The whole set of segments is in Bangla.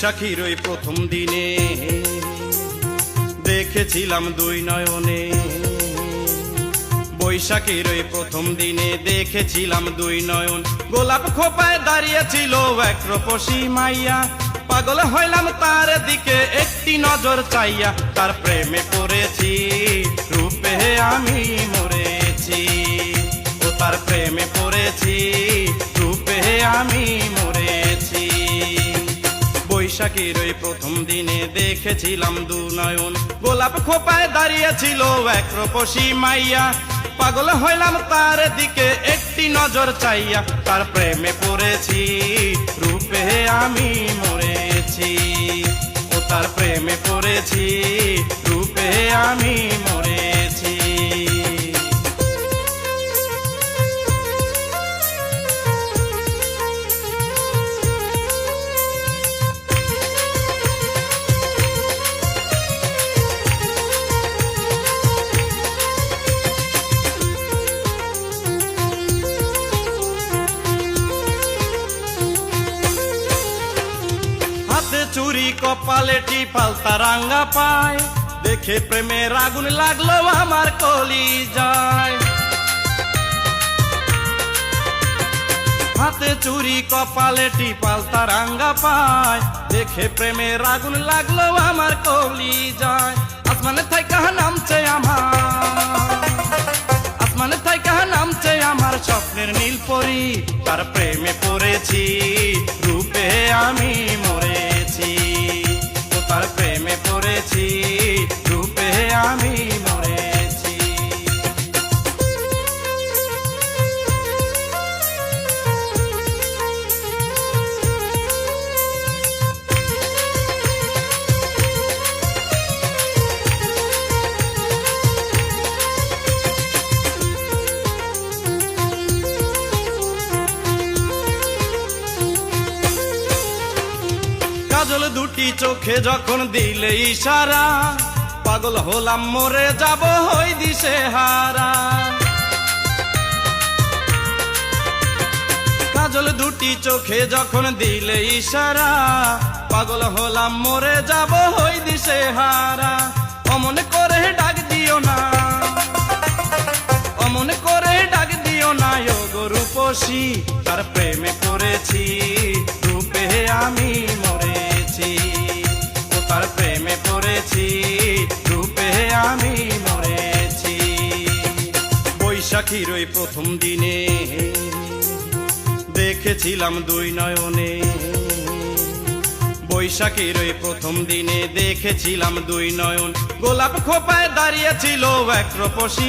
বৈশাখীর ওই প্রথম দিনে দেখেছিলাম দুই নয়নে। বৈশাখীর ওই প্রথম দিনে দেখেছিলাম দুই নয়ন। গোলাপ খোপায় দাঁড়িয়েছিল এক মাইয়া। পাগল হইলাম তার দিকে একটি নজর চাইয়া। তার প্রেমে পড়েছি, রূপে আমি মরেছি। ও তার প্রেমে পড়েছি, রূপে আমি মরেছি বৈশাখীর ওই প্রথম দিনে দেখেছিলাম দু নয়ন। গোলাপ খোপায় দাঁড়িয়েছিল এক রূপসী মাইয়া। পাগল হইলাম তার দিকে একটি নজর চাইয়া। তার প্রেমে পড়েছি, রূপে আমি মরেছি। ও তার প্রেমে পড়েছি, রূপে আমি মরেছি। হাতে চুরি কপালে টিপাল তারাঙ্গা পায়। দেখে প্রেমের আগুন লাগল আমার কলি যায় হাতে চুরি কপালে টিপাল তারাঙ্গা পায়। দেখে প্রেমের আগুন লাগল আমার কলি যায় আসমানে থাইকা নামছে আমার। আসমানে থাইকা নামছে আমার স্বপ্নের নীল পরি, তার প্রেমে পড়েছি, রূপে আমি। কাজল দুটি চোখে যখন দিলে ইশারা, পাগল হলাম মরে যাব হই দিশে হারা। কাজল দুটি চোখে যখন দিলে ইশারা, পাগল হলাম মরে যাব হই দিশে হারা। অমন করে ডাক দিও না, অমন করে ডাক দিও না, ও গো রূপসী তার প্রেমে পড়েছি। পড়েছি রূপে আমি মরেছি। বৈশাখীর ওই প্রথম দিনে দেখেছিলাম দুই নয়নে। বৈশাখীর ওই প্রথম দিনে দেখেছিলাম দুই নয়ন। গোলাপ খোপায় দাঁড়িয়েছিল এক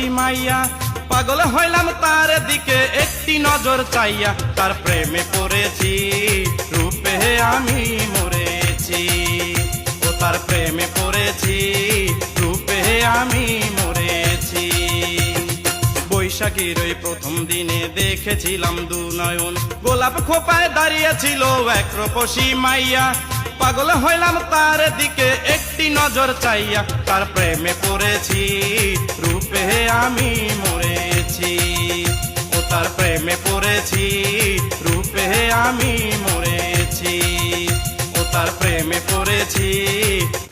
মাইয়া। পাগল হইলাম তার দিকে একটি নজর চাইয়া। তার প্রেমে পড়েছি, রূপে আমি মরেছি। তার প্রেমে পড়েছি, রূপে আমি মরেছি। বৈশাখীর ওই প্রথম দিনে দেখেছিলাম দু নয়ন। গোলাপ খোপায় দাঁড়িয়েছিল এক রূপসী মাইয়া। পাগল হইলাম তার দিকে একটি নজর চাইয়া। তার প্রেমে পড়েছি, রূপে আমি মরেছি। ও তার প্রেমে পড়েছি, রূপে আমি তার প্রেমে পড়েছি।